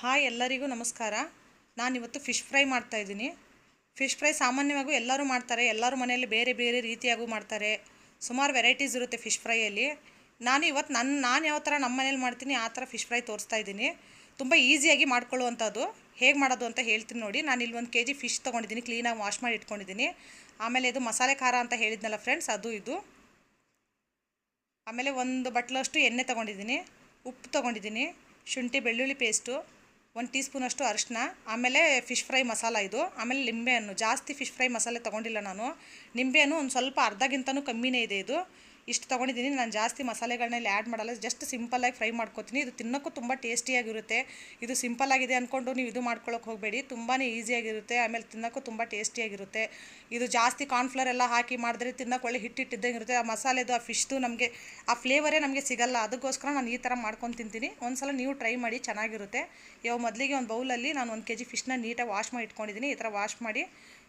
Hi ಎಲ್ಲರಿಗೂ ನಮಸ್ಕಾರ. ನಾನಿವತ್ತು ಫಿಶ್ ಫ್ರೈ ಮಾಡ್ತಾಯಿದ್ದೀನಿ ಫಿಶ್ ಫ್ರೈ ಸಾಮಾನ್ಯವಾಗೂ ಎಲ್ಲರೂ ಮಾಡ್ತಾರೆ. ಎಲ್ಲರೂ ಮನೆಯಲ್ಲಿ ಬೇರೆ ಬೇರೆ ರೀತಿಯಾಗೂ ಮಾಡ್ತಾರೆ. ಸುಮಾರು ವೆರೈಟೀಸ್ ಇರುತ್ತೆ ಫಿಶ್ ಫ್ರೈಯಲ್ಲಿ ನಾನು ಇವತ್ತು ನನ್ನ ನಾನು ಯಾವ ಥರ ನಮ್ಮ ಮನೇಲಿ ಮಾಡ್ತೀನಿ ಆ ಥರ ಫಿಶ್ ಫ್ರೈ ತೋರಿಸ್ತಾ ಇದ್ದೀನಿ. ತುಂಬ ಈಸಿಯಾಗಿ ಮಾಡ್ಕೊಳ್ಳುವಂಥದ್ದು. ಹೇಗೆ ಮಾಡೋದು ಅಂತ ಹೇಳ್ತೀನಿ ನೋಡಿ. ನಾನು ಇಲ್ಲಿ ಒಂದು ಕೆ ಜಿ ಫಿಶ್ ತೊಗೊಂಡಿದ್ದೀನಿ. ಕ್ಲೀನಾಗಿ ವಾಶ್ ಮಾಡಿ ಇಟ್ಕೊಂಡಿದ್ದೀನಿ. ಆಮೇಲೆ ಇದು ಮಸಾಲೆ ಖಾರ ಅಂತ ಹೇಳಿದ್ನಲ್ಲ ಫ್ರೆಂಡ್ಸ್ ಅದು ಇದು. ಆಮೇಲೆ ಒಂದು ಬಟ್ಲಷ್ಟು ಎಣ್ಣೆ ತೊಗೊಂಡಿದ್ದೀನಿ. ಉಪ್ಪು ತೊಗೊಂಡಿದ್ದೀನಿ. ಶುಂಠಿ, ಬೆಳ್ಳುಳ್ಳಿ ಪೇಸ್ಟು ಒಂದು ಟೀ ಸ್ಪೂನಷ್ಟು ಅರಿಶಿನ ಆಮೇಲೆ ಫಿಶ್ ಫ್ರೈ ಮಸಾಲ ಇದು, ಆಮೇಲೆ ನಿಂಬೆಹಣ್ಣು ಜಾಸ್ತಿ ಫಿಶ್ ಫ್ರೈ ಮಸಾಲೆ ತೊಗೊಂಡಿಲ್ಲ ನಾನು. ನಿಂಬೆಹಣ್ಣು ಒಂದು ಸ್ವಲ್ಪ ಅರ್ಧಗಿಂತನೂ ಕಮ್ಮಿನೇ ಇದೆ ಇದು. ಇಷ್ಟು ತೊಗೊಂಡಿದ್ದೀನಿ. ನಾನು ಜಾಸ್ತಿ ಮಸಾಲೆಗಳನ್ನ ಇಲ್ಲಿ ಆ್ಯಡ್ ಮಾಡಲ್ಲ. ಜಸ್ಟ್ ಸಿಂಪಲ್ಲಾಗಿ ಫ್ರೈ ಮಾಡ್ಕೊತೀನಿ. ಇದು ತಿನ್ನೋಕ್ಕೂ ತುಂಬ ಟೇಸ್ಟಿಯಾಗಿರುತ್ತೆ ಇದು ಸಿಂಪಲ್ ಆಗಿದೆ ಅಂದ್ಕೊಂಡು ನೀವು ಇದು ಮಾಡ್ಕೊಳ್ಳೋಕೆ ಹೋಗಬೇಡಿ. ತುಂಬಾ ಈಸಿಯಾಗಿರುತ್ತೆ ಆಮೇಲೆ ತಿನ್ನೋಕ್ಕೂ ತುಂಬ ಟೇಸ್ಟಿಯಾಗಿರುತ್ತೆ ಇದು ಜಾಸ್ತಿ ಕಾರ್ನ್ಫ್ಲವರ್ ಎಲ್ಲ ಹಾಕಿ ಮಾಡಿದ್ರೆ ತಿನ್ನೋಕೆ ಒಳ್ಳೆ ಹಿಟ್ಟಿಟ್ಟಿದ್ದಂಗೆ ಇರುತ್ತೆ. ಆ ಮಸಾಲೆದು, ಆ ಫಿಶ್ದು ನಮಗೆ, ಆ ಫ್ಲೇವರೇ ನಮಗೆ ಸಿಗಲ್ಲ. ಅದಕ್ಕೋಸ್ಕರ ನಾನು ಈ ಥರ ಮಾಡ್ಕೊಂಡು ತಿಂತೀನಿ. ಒಂದ್ಸಲ ನೀವು ಟ್ರೈ ಮಾಡಿ ಚೆನ್ನಾಗಿರುತ್ತೆ. ಇವಾಗ ಮೊದಲಿಗೆ ಒಂದು ಬೌಲಲ್ಲಿ ನಾನು ಒಂದು ಕೆ ಜಿ ಫಿಶ್ನ ನೀಟಾಗಿ ವಾಶ್ ಮಾಡಿ ಇಟ್ಕೊಂಡಿದ್ದೀನಿ. ಈ ಥರ ವಾಶ್ ಮಾಡಿ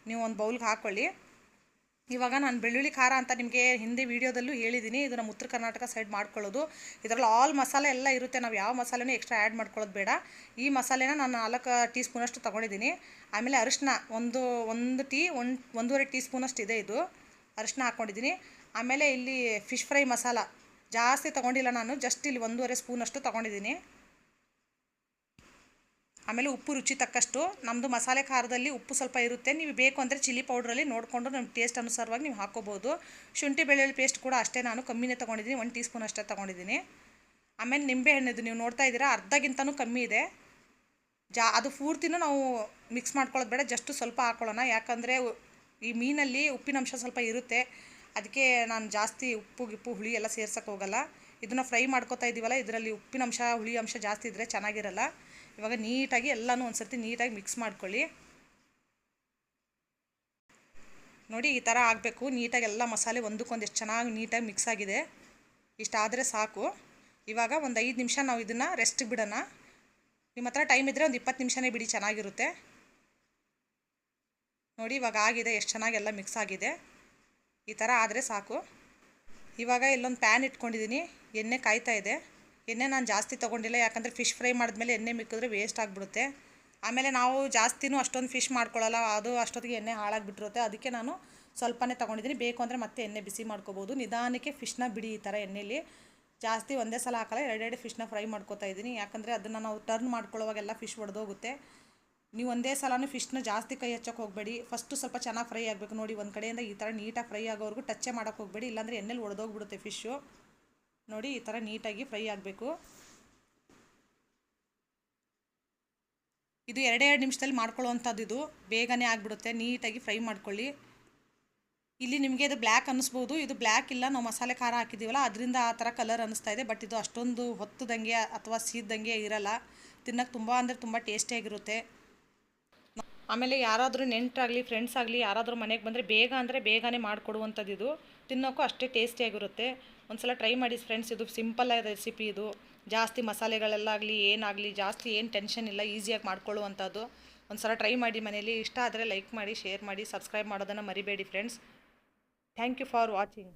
ನೀವು ಒಂದು ಬೌಲ್ಗೆ ಹಾಕ್ಕೊಳ್ಳಿ ಇವಾಗ ನಾನು ಬೆಳ್ಳುಳ್ಳಿ ಖಾರ ಅಂತ ನಿಮಗೆ ಹಿಂದೆ ವೀಡಿಯೋದಲ್ಲೂ ಹೇಳಿದ್ದೀನಿ ಇದು ನಮ್ಮ ಉತ್ತರ ಕರ್ನಾಟಕ ಸೈಡ್ ಮಾಡ್ಕೊಳ್ಳೋದು. ಇದರಲ್ಲಿ ಆಲ್ ಮಸಾಲೆ ಎಲ್ಲ ಇರುತ್ತೆ. ನಾವು ಯಾವ ಮಸಾಲೆನೂ ಎಕ್ಸ್ಟ್ರಾ ಆ್ಯಡ್ ಮಾಡ್ಕೊಳ್ಳೋದು ಬೇಡ. ಈ ಮಸಾಲೆನ ನಾನು ನಾಲ್ಕು ಟೀ ಸ್ಪೂನಷ್ಟು ತೊಗೊಂಡಿದ್ದೀನಿ ಆಮೇಲೆ ಅರಿಶಿನ ಒಂದು ಒಂದು ಟೀ, ಒಂದು, ಒಂದೂವರೆ ಟೀ ಸ್ಪೂನಷ್ಟು ಇದೆ ಇದು. ಅರಿಶಿನ ಹಾಕ್ಕೊಂಡಿದ್ದೀನಿ ಆಮೇಲೆ ಇಲ್ಲಿ ಫಿಶ್ ಫ್ರೈ ಮಸಾಲ ಜಾಸ್ತಿ ತೊಗೊಂಡಿಲ್ಲ ನಾನು. ಜಸ್ಟ್ ಇಲ್ಲಿ ಒಂದೂವರೆ ಸ್ಪೂನಷ್ಟು ತೊಗೊಂಡಿದ್ದೀನಿ ಆಮೇಲೆ ಉಪ್ಪು ರುಚಿ ತಕ್ಕಷ್ಟು. ನಮ್ಮದು ಮಸಾಲೆ ಖಾರದಲ್ಲಿ ಉಪ್ಪು ಸ್ವಲ್ಪ ಇರುತ್ತೆ. ನೀವು ಬೇಕು ಅಂದರೆ ಚಿಲ್ಲಿ ಪೌಡ್ರಲ್ಲಿ ನೋಡಿಕೊಂಡು ನಮ್ಮ ಟೇಸ್ಟ್ ಅನುಸಾರವಾಗಿ ನೀವು ಹಾಕೋಬೋದು. ಶುಂಠಿ ಬೆಳ್ಳುಳ್ಳಿ ಪೇಸ್ಟ್ ಕೂಡ ಅಷ್ಟೇ ನಾನು ಕಮ್ಮಿನೇ ತೊಗೊಂಡಿದ್ದೀನಿ. ಒಂದು ಟೀ ಸ್ಪೂನ್ ಅಷ್ಟೇ ತೊಗೊಂಡಿದ್ದೀನಿ. ಆಮೇಲೆ ನಿಂಬೆ ಹಣ್ಣಿದು ನೀವು ನೋಡ್ತಾ ಇದ್ದೀರಾ, ಅರ್ಧಗಿಂತನೂ ಕಮ್ಮಿ ಇದೆ. ಜಾ, ಅದು ಪೂರ್ತಿನೂ ನಾವು ಮಿಕ್ಸ್ ಮಾಡ್ಕೊಳ್ಳೋದು ಬೇಡ, ಜಸ್ಟ್ ಸ್ವಲ್ಪ ಹಾಕೊಳ್ಳೋಣ. ಯಾಕಂದರೆ ಈ ಮೀನಲ್ಲಿ ಉಪ್ಪಿನಂಶ ಸ್ವಲ್ಪ ಇರುತ್ತೆ. ಅದಕ್ಕೆ ನಾನು ಜಾಸ್ತಿ ಉಪ್ಪು, ಗಿಪ್ಪು, ಹುಳಿ ಎಲ್ಲ ಸೇರ್ಸೋಕ್ಕೆ ಹೋಗಲ್ಲ. ಇದನ್ನು ಫ್ರೈ ಮಾಡ್ಕೋತಾ ಇದ್ದೀವಲ್ಲ ಇದರಲ್ಲಿ ಉಪ್ಪಿನಂಶ ಹುಳಿ ಅಂಶ ಜಾಸ್ತಿ ಇದ್ದರೆ ಚೆನ್ನಾಗಿರಲ್ಲ. ಇವಾಗ ನೀಟಾಗಿ ಎಲ್ಲನೂ ಒಂದು ಸರ್ತಿ ನೀಟಾಗಿ ಮಿಕ್ಸ್ ಮಾಡ್ಕೊಳ್ಳಿ. ನೋಡಿ ಈ ಥರ ಆಗಬೇಕು. ನೀಟಾಗಿ ಎಲ್ಲ ಮಸಾಲೆ ಒಂದಕ್ಕೊಂದು ಎಷ್ಟು ಚೆನ್ನಾಗಿ ನೀಟಾಗಿ ಮಿಕ್ಸ್ ಆಗಿದೆ. ಇಷ್ಟಾದರೆ ಸಾಕು. ಇವಾಗ ಒಂದು ಐದು ನಿಮಿಷ ನಾವು ಇದನ್ನು ರೆಸ್ಟಿಗೆ ಬಿಡೋಣ. ನಿಮ್ಮ ಹತ್ರ ಟೈಮ್ ಇದ್ದರೆ ಒಂದು ಇಪ್ಪತ್ತು ನಿಮಿಷನೇ ಬಿಡಿ, ಚೆನ್ನಾಗಿರುತ್ತೆ. ನೋಡಿ ಇವಾಗ ಆಗಿದೆ, ಎಷ್ಟು ಚೆನ್ನಾಗೆಲ್ಲ ಮಿಕ್ಸ್ ಆಗಿದೆ. ಈ ಥರ ಆದರೆ ಸಾಕು. ಇವಾಗ ಇಲ್ಲೊಂದು ಪ್ಯಾನ್ ಇಟ್ಕೊಂಡಿದ್ದೀನಿ ಎಣ್ಣೆ ಕಾಯ್ತಾ ಇದೆ. ಎಣ್ಣೆ ನಾನು ಜಾಸ್ತಿ ತೊಗೊಂಡಿಲ್ಲ, ಯಾಕಂದರೆ ಫಿಶ್ ಫ್ರೈ ಮಾಡಿದ್ಮೇಲೆ ಎಣ್ಣೆ ಮಿಕ್ಕಿದ್ರೆ ವೇಸ್ಟ್ ಆಗಿಬಿಡುತ್ತೆ. ಆಮೇಲೆ ನಾವು ಜಾಸ್ತಿನೂ ಅಷ್ಟೊಂದು ಫಿಶ್ ಮಾಡ್ಕೊಳ್ಳಲ್ಲ ಅದು ಅಷ್ಟೊತ್ತಿಗೆ ಎಣ್ಣೆ ಹಾಳಾಗಿಬಿಟ್ಟಿರುತ್ತೆ. ಅದಕ್ಕೆ ನಾನು ಸ್ವಲ್ಪನೇ ತೊಗೊಂಡಿದ್ದೀನಿ. ಬೇಕು ಅಂದರೆ ಮತ್ತೆ ಎಣ್ಣೆ ಬಿಸಿ ಮಾಡ್ಕೋಬೋದು. ನಿಧಾನಕ್ಕೆ ಫಿಶ್ನ ಬಿಡಿ ಈ ಥರ ಎಣ್ಣೆಲಿ. ಜಾಸ್ತಿ ಒಂದೇ ಸಲ ಹಾಕಲ್ಲ, ಎರಡೆರಡು ಫಿಶ್ನ ಫ್ರೈ ಮಾಡ್ಕೋತಾ ಇದ್ದೀನಿ. ಯಾಕಂದರೆ ಅದನ್ನು ನಾವು ಟರ್ನ್ ಮಾಡ್ಕೊಳ್ಳೋವಾಗೆಲ್ಲ ಫಿಶ್ ಒಡೆದೋಗುತ್ತೆ. ನೀವು ಒಂದೇ ಸಲನೂ ಫಿಶ್ನ ಜಾಸ್ತಿ ಕೈ ಹಚ್ಚೋಕೆ ಹೋಗಬೇಡಿ. ಫಸ್ಟು ಸ್ವಲ್ಪ ಚೆನ್ನಾಗಿ ಫ್ರೈ ಆಗಬೇಕು. ನೋಡಿ ಒಂದು ಕಡೆಯಿಂದ ಈ ಥರ ನೀಟಾಗಿ ಫ್ರೈ ಆಗೋವರೆಗೂ ಟಚ್ಚೇ ಮಾಡೋಕೆ ಹೋಗಬೇಡಿ. ಇಲ್ಲಾಂದರೆ ಎಣ್ಣೆಲಿ ಒಡೆದೋಗ್ಬಿಡುತ್ತೆ ಫಿಶ್ಶು ನೋಡಿ ಈ ಥರ ನೀಟಾಗಿ ಫ್ರೈ ಆಗಬೇಕು. ಇದು ಎರಡೇ ಎರಡು ನಿಮಿಷದಲ್ಲಿ ಮಾಡ್ಕೊಳ್ಳೋವಂಥದ್ದು ಇದು. ಬೇಗನೆ ಆಗಿಬಿಡುತ್ತೆ. ನೀಟಾಗಿ ಫ್ರೈ ಮಾಡ್ಕೊಳ್ಳಿ. ಇಲ್ಲಿ ನಿಮಗೆ ಇದು ಬ್ಲ್ಯಾಕ್ ಅನ್ನಿಸ್ಬೋದು. ಇದು ಬ್ಲ್ಯಾಕ್ ಇಲ್ಲ, ನಾವು ಮಸಾಲೆ ಖಾರ ಹಾಕಿದ್ದೀವಲ್ಲ, ಅದರಿಂದ ಆ ಥರ ಕಲರ್ ಅನ್ನಿಸ್ತಾ ಇದೆ. ಬಟ್ ಇದು ಅಷ್ಟೊಂದು ಹೊತ್ತದಂಗೆ ಅಥವಾ ಸೀದಂಗೆ ಇರಲ್ಲ. ತಿನ್ನೋಕೆ ತುಂಬ ಅಂದರೆ ತುಂಬ ಟೇಸ್ಟಿಯಾಗಿರುತ್ತೆ ಆಮೇಲೆ ಯಾರಾದರೂ ನೆಂಟರಾಗಲಿ ಫ್ರೆಂಡ್ಸ್ ಆಗಲಿ, ಯಾರಾದರೂ ಮನೆಗೆ ಬಂದರೆ ಬೇಗ ಅಂದರೆ ಬೇಗನೆ ಮಾಡಿಕೊಡುವಂಥದ್ದು ಇದು. ತಿನ್ನೋಕ್ಕೂ ಅಷ್ಟೇ ಟೇಸ್ಟಿಯಾಗಿರುತ್ತೆ ಒಂದ್ಸಲ ಟ್ರೈ ಮಾಡಿ ಫ್ರೆಂಡ್ಸ್ ಇದು ಸಿಂಪಲ್ ರೆಸಿಪಿ ಇದು. ಜಾಸ್ತಿ ಮಸಾಲೆಗಳೆಲ್ಲ ಆಗಲಿ ಏನಾಗಲಿ, ಜಾಸ್ತಿ ಏನು ಟೆನ್ಷನ್ ಇಲ್ಲ ಈಸಿಯಾಗಿ ಮಾಡ್ಕೊಳ್ಳುವಂಥದ್ದು. ಒಂದು ಸಲ ಟ್ರೈ ಮಾಡಿ ಮನೇಲಿ ಇಷ್ಟ ಆದರೆ ಲೈಕ್ ಮಾಡಿ ಶೇರ್ ಮಾಡಿ ಸಬ್ಸ್ಕ್ರೈಬ್ ಮಾಡೋದನ್ನು ಮರಿಬೇಡಿ friends thank you for watching